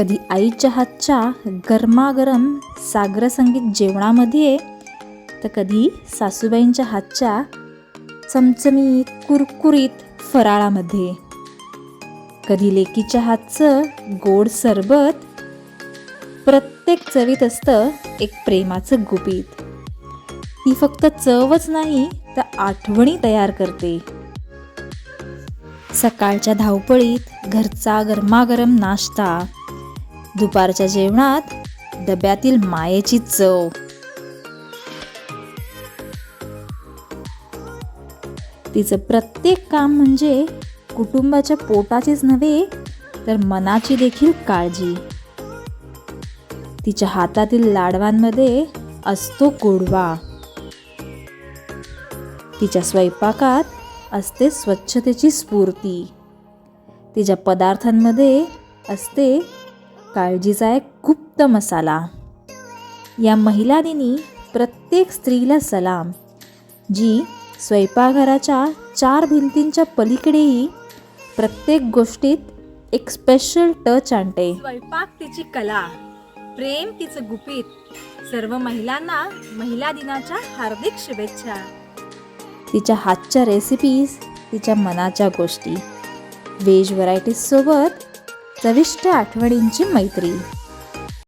कधी आईच्या हातच्या गरमागरम सागरसंगीत जेवणामध्ये तर कधी सासूबाईंच्या हातच्या चमचमीत कुरकुरीत फराळामध्ये कधी लेकीच्या हातचं गोड सरबत प्रत्येक चवीत असतं एक प्रेमाचं गुपित. ती फक्त चवच नाही तर आठवणी तयार करते. सकाळच्या धावपळीत घरचा गरमागरम नाश्ता. दुपारच्या जेवणात डब्यातील मायेची चव. तिचं प्रत्येक काम म्हणजे कुटुंबाच्या पोटाचीच नव्हे तर मनाची देखील काळजी. तिच्या हातातील लाडवांमध्ये असतो गोडवा. तिच्या स्वयंपाकात असते स्वच्छतेची स्फूर्ती. तिच्या पदार्थांमध्ये असते काळजीचा एक गुप्त मसाला. या महिला दिनी प्रत्येक स्त्रीला सलाम जी स्वयंपाकघराच्या चार भिंतींच्या पलीकडेही प्रत्येक गोष्टीत एक स्पेशल टच आणते. स्वयंपाक तिची कला प्रेम तिचं गुपित सर्व महिलांना महिला दिनाच्या हार्दिक शुभेच्छा. तिच्या हातच्या रेसिपीज तिच्या मनाच्या गोष्टी. व्हेज व्हरायटीज सोबत चविष्ट आठवणींची मैत्री.